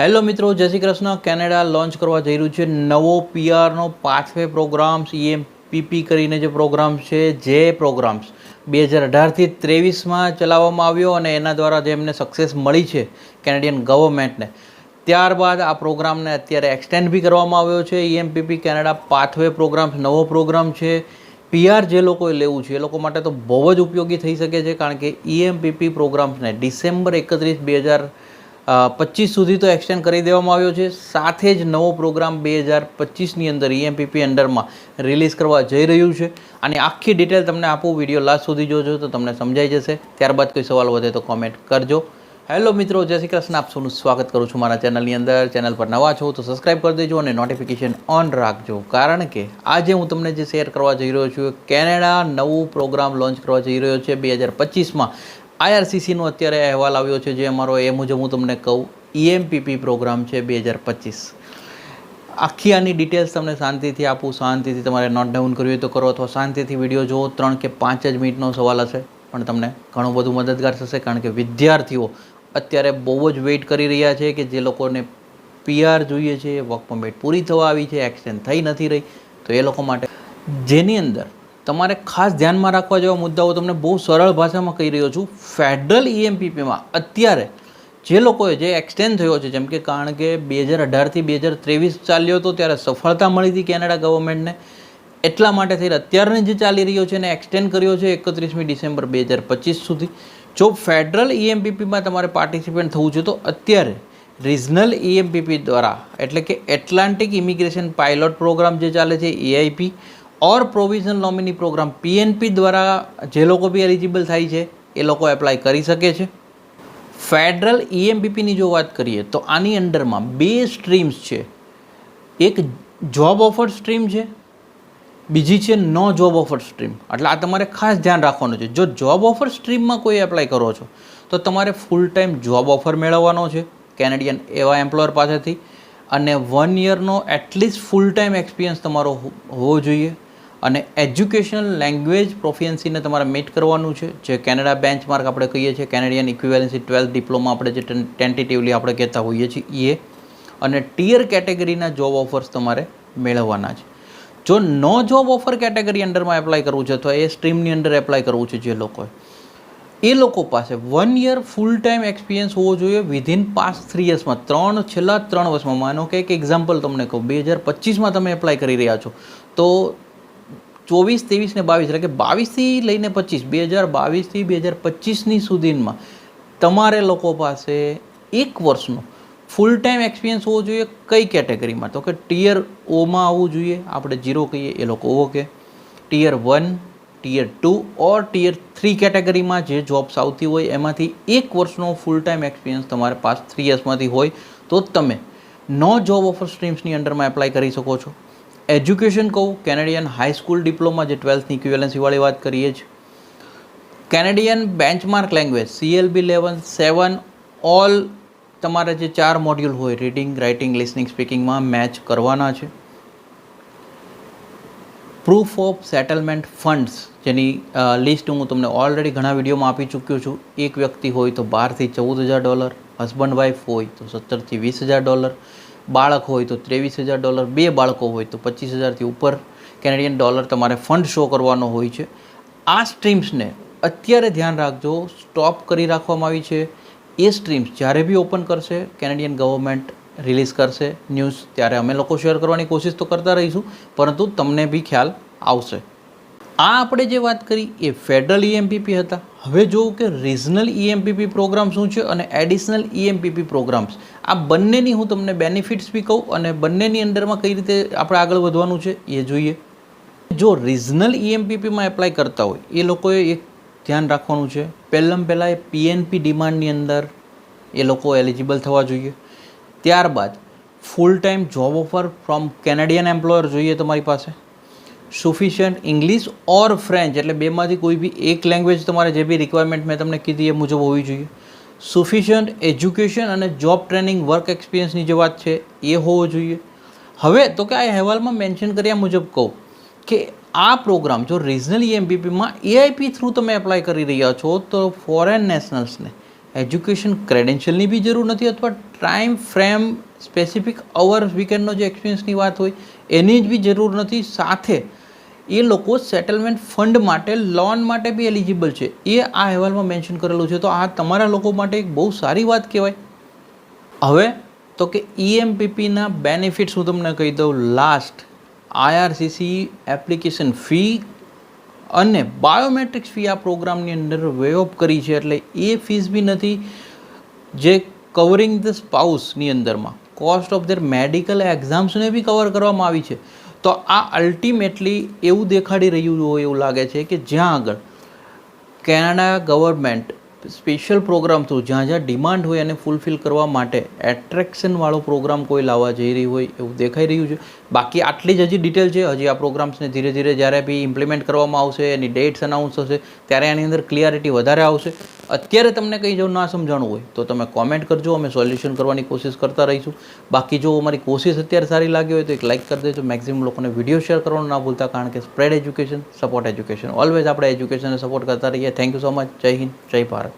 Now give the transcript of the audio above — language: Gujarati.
હેલો મિત્રો, જય શ્રી કૃષ્ણ. કેનેડા લોન્ચ કરવા જઈ રહ્યું છે નવો પીઆરનો પાથવે પ્રોગ્રામ્સ પીપી કરીને જે પ્રોગ્રામ છે, જે પ્રોગ્રામ્સ બે હજાર અઢારથી ત્રેવીસમાં ચલાવવામાં આવ્યો અને એના દ્વારા જે એમને સક્સેસ મળી છે કેનેડિયન ગવર્મેન્ટને ત્યારબાદ આ પ્રોગ્રામને અત્યારે એક્સટેન્ડ બી કરવામાં આવ્યો છે. ઈએમપીપી કેનેડા પાથવે પ્રોગ્રામ્સ નવો પ્રોગ્રામ છે. પીઆર જે લોકોએ લેવું છે, એ લોકો માટે તો બહુ જ ઉપયોગી થઈ શકે છે, કારણ કે ઈએમપીપી પ્રોગ્રામ્સને ડિસેમ્બર એકત્રીસ બે હજાર પચીસ સુધી તો એક્સટેન્ડ કરી દેવામાં આવ્યો છે. સાથે જ નવો પ્રોગ્રામ બે હજાર પચીસની અંદર ઈએમપીપી અંડરમાં રિલીઝ કરવા જઈ રહ્યું છે. અને આખી ડિટેલ તમને આપું વીડિયો લાસ્ટ સુધી જોજો તો તમને સમજાઈ જશે. ત્યારબાદ કોઈ સવાલ વધે તો કોમેન્ટ કરજો. હેલો મિત્રો, જય શ્રી કૃષ્ણ. આપ સ્વાગત કરું છું મારા ચેનલની અંદર. ચેનલ પર નવા છો તો સબસ્ક્રાઈબ કરી દેજો અને નોટિફિકેશન ઓન રાખજો. કારણ કે આજે હું તમને જે શેર કરવા જઈ રહ્યો છું કેનેડા નવું પ્રોગ્રામ લોન્ચ કરવા જઈ રહ્યો છે બે હજાર પચીસમાં આઈઆરસીસીનો અત્યારે અહેવાલ આવ્યો છે જે અમારો એ મુજબ હું તમને કહું ઈએમપીપી પ્રોગ્રામ છે બે હજાર પચીસ. આખી આની ડિટેલ્સ તમને શાંતિથી આપું, શાંતિથી તમારે નોટ ડાઉન કરવી હોય તો કરો અથવા શાંતિથી વીડિયો જુઓ, ત્રણ કે પાંચ જ મિનિટનો સવાલ હશે, પણ તમને ઘણું બધું મદદગાર થશે કારણ કે વિદ્યાર્થીઓ અત્યારે બહુ જ વેઇટ કરી રહ્યા છે કે જે લોકોને પીઆર જોઈએ છે વર્ક પરમિટ પૂરી થવા આવી છે એક્સટેન્ડ થઈ નથી રહી, તો એ લોકો માટે જેની અંદર તમારે ખાસ ધ્યાનમાં રાખવા જેવા મુદ્દાઓ તમને બહુ સરળ ભાષામાં કહી રહ્યો છું. ફેડરલ ઈએમપીપીમાં અત્યારે જે લોકોએ જે એક્સટેન્ડ થયો છે, જેમ કે કારણ કે બે હજાર અઢારથી બે હજાર ત્રેવીસ ચાલ્યો હતો ત્યારે સફળતા મળી હતી કેનેડા ગવર્મેન્ટને એટલા માટે થઈને અત્યારને જે ચાલી રહ્યો છે એને એક્સટેન્ડ કર્યો છે એકત્રીસમી ડિસેમ્બર બે હજાર પચીસ સુધી. જો ફેડરલ ઈએમપીપીમાં તમારે પાર્ટિસિપેન્ટ થવું છે, તો અત્યારે રિજનલ ઈએમપીપી દ્વારા, એટલે કે એટલાન્ટિક ઇમિગ્રેશન પાયલોટ પ્રોગ્રામ જે ચાલે છે AIP or provisional nominee programme PNP દ્વારા જે લોકો બી એલિજિબલ થાય છે, એ લોકો એપ્લાય કરી શકે છે. ફેડરલ ઈએમબીપીની જો વાત કરીએ, તો આની અંડરમાં બે સ્ટ્રીમ્સ છે. એક જોબ ઓફર સ્ટ્રીમ છે, બીજી છે નો જોબ ઓફર સ્ટ્રીમ એટલે આ તમારે ખાસ ધ્યાન રાખવાનું છે. જો જોબ ઓફર સ્ટ્રીમમાં કોઈ એપ્લાય કરો છો, તો તમારે ફૂલ ટાઈમ જોબ ઓફર મેળવવાનો છે કેનેડિયન એવા એમ્પ્લોયર પાસેથી. અને one યરનો at least full time experience તમારો હોવો જોઈએ. અને એજ્યુકેશનલ લેંગ્વેજ પ્રોફિયન્સીને તમારે મીટ કરવાનું છે. જે કેનેડા બેન્ચમાર્ક આપણે કહીએ છીએ કેનેડિયન ઇક્વિવેલન્સી ટ્વેલ્થ ડિપ્લોમા આપણે જે ટેન્ટેટિવલી આપણે કહેતા હોઈએ છીએ, એ. અને ટીયર કેટેગરીના જોબ ઓફર્સ તમારે મેળવવાના છે. જો નો જોબ ઓફર કેટેગરી અંડરમાં એપ્લાય કરવું છે તો એ સ્ટ્રીમની અંદર એપ્લાય કરવું છે જે લોકોએ, એ લોકો પાસે one year full time experience હોવો જોઈએ વિધિન પાસ થ્રી યર્સમાં ત્રણ, છેલ્લા ત્રણ વર્ષમાં. માનો કે એક એક્ઝામ્પલ તમને કહું. બે હજાર પચીસમાં તમે એપ્લાય કરી રહ્યા છો. તો ચોવીસ, ત્રેવીસ ને બાવીસ, એટલે કે બાવીસથી લઈને પચીસ, બે હજાર બાવીસથી બે હજાર પચીસની સુધીમાં તમારે લોકો પાસે એક વર્ષનો ફૂલ ટાઈમ એક્સપિરિયન્સ હોવો જોઈએ કઈ કેટેગરીમાં તો કે ટીયર ઓમાં આવવું જોઈએ, આપણે જીરો કહીએ, એ લોકો okay tier one tier two or tier three કેટેગરીમાં જે જોબ્સ આવતી હોય, એમાંથી એક વર્ષનો ફૂલ ટાઈમ એક્સપિરિયન્સ તમારે પાસ થ્રી યર્સમાંથી હોય, તો તમે નો જોબ ઓફર સ્ટ્રીમ્સની અંડરમાં એપ્લાય કરી શકો છો. એજ્યુકેશન કહું, કેનેડિયન હાઈ સ્કૂલ ડિપ્લોમા જે ટ્વેલ્થની ઇક્વિવેલન્સીવાળી વાત કરીએ છીએ Canadian benchmark language CLB eleven seven all તમારે જે ચાર મોડ્યુલ હોય રીડિંગ રાઇટિંગ લિસનિંગ સ્પીકિંગમાં મેચ કરવાના છે. પ્રૂફ ઓફ સેટલમેન્ટ ફંડ્સ જેની લિસ્ટ હું તમને ઓલરેડી ઘણા વિડીયોમાં આપી ચૂક્યો છું. એક વ્યક્તિ હોય તો બારથી ચૌદ હજાર ડોલર હસબન્ડ વાઈફ હોય તો સત્તરથી વીસ હજાર ડોલર બાળક હોય તો ત્રેવીસ હજાર ડોલર, બે બાળકો હોય તો પચીસ હજારથી ઉપર. કેનેડિયન ડોલર તમારે ફંડ શો કરવાનો હોય છે. આ સ્ટ્રીમ્સને અત્યારે ધ્યાન રાખજો, સ્ટોપ કરી રાખવામાં આવી છે. એ સ્ટ્રીમ્સ જ્યારે બી ઓપન કરશે, કેનેડિયન ગવર્મેન્ટ રિલીઝ કરશે ન્યૂઝ, ત્યારે અમે લોકો શેર કરવાની કોશિશ તો કરતા રહીશું, પરંતુ તમને બી ખ્યાલ આવશે. આ આપણે જે વાત કરી એ ફેડરલ ઈએમપીપી હતા. હવે જોવું કે રિજનલ ઈએમપીપી પ્રોગ્રામ શું છે અને એડિશનલ ઈએમપીપી પ્રોગ્રામ્સ આ બંનેની હું તમને બેનિફિટ્સ બી કહું અને બંનેની અંડરમાં કઈ રીતે આપણે આગળ વધવાનું છે એ જોઈએ. જો રિજનલ ઈએમપીપીમાં એપ્લાય કરતા હોય, એ લોકોએ એક ધ્યાન રાખવાનું છે. પહેલાં પહેલાં એ પીએનપી ડિમાન્ડની અંદર એ લોકો એલિજિબલ થવા જોઈએ. ત્યારબાદ full time job offer from Canadian employer જોઈએ તમારી પાસે. સુફિશિયન્ટ ઇંગ્લિશ ઓર ફ્રેન્ચ એટલે બેમાંથી કોઈ બી એક લેંગ્વેજ તમારે જે બી રિક્વાયરમેન્ટ મેં તમને કીધી એ મુજબ હોવી જોઈએ. સુફિશિયન્ટ એજ્યુકેશન અને જોબ ટ્રેનિંગ વર્ક એક્સપિરિયન્સની જે વાત છે એ હોવો જોઈએ. હવે તો કે આ અહેવાલમાં મેન્શન કર્યા મુજબ કહું કે આ પ્રોગ્રામ જો રિજનલ ઈએમબીપીમાં એઆઈપી થ્રુ તમે એપ્લાય કરી રહ્યા છો તો ફોરેન નેશનલ્સને એજ્યુકેશન ક્રેડેન્શિયલની બી જરૂર નથી અથવા ટાઈમ ફ્રેમ સ્પેસિફિક અવર્સ વીકેન્ડનો જે એક્સપિરિયન્સની વાત હોય એની જ બી જરૂર નથી. સાથે એ લોકો સેટલમેન્ટ ફંડ માટે લોન માટે બી એલિજિબલ છે. એ આ અહેવાલમાં મેન્શન કરેલું છે. તો આ તમારા લોકો માટે એક બહુ સારી વાત કહેવાય. હવે, તો કે E ઈએમપીપીના બેનિફિટ્સ હું તમને કહી દઉં. લાસ્ટ આઈઆરસીસી એપ્લિકેશન ફી અને બાયોમેટ્રિક્સ ફી આ પ્રોગ્રામની અંદર વેઓપ કરી છે. એટલે એ ફીસ બી નથી. જે કવરિંગ ધ સ્પાઉસની અંદરમાં. કોસ્ટ ઓફ ધેર મેડિકલ એક્ઝામ્સને બી કવર કરવામાં આવી છે. તો આ અલ્ટિમેટલી એવું દેખાડી રહ્યું હોય એવું લાગે છે કે જ્યાં આગળ Canada government special program through જ્યાં જ્યાં ડિમાન્ડ હોય એને ફૂલફિલ કરવા માટે એટ્રેક્શનવાળો પ્રોગ્રામ કોઈ લાવવા જઈ રહી હોય એવું દેખાઈ રહ્યું છે. બાકી આટલી જ હજી ડિટેલ છે. હજી આ પ્રોગ્રામ્સને ધીરે ધીરે જ્યારે બી ઇમ્પ્લિમેન્ટ કરવામાં આવશે, એની ડેટ્સ અનાઉન્સ થશે, ત્યારે એની અંદર ક્લિયરિટી વધારે આવશે. અત્યારે તમને કંઈ જો ના સમજાણું હોય, તો તમે કોમેન્ટ કરજો. અમે સોલ્યુશન કરવાની કોશિશ કરતા રહીશું. બાકી જો અમારી કોશિશ અત્યારે સારી લાગી હોય તો એક લાઇક કરી દેજો. મેક્સિમમ લોકોને વીડિયો શેર કરવાનું ના ભૂલતા, કારણ કે spread education support education always આપણે એજ્યુકેશનને સપોર્ટ કરતા રહીએ. થેન્ક યુ સો મચ જય હિન્દ, જય ભારત.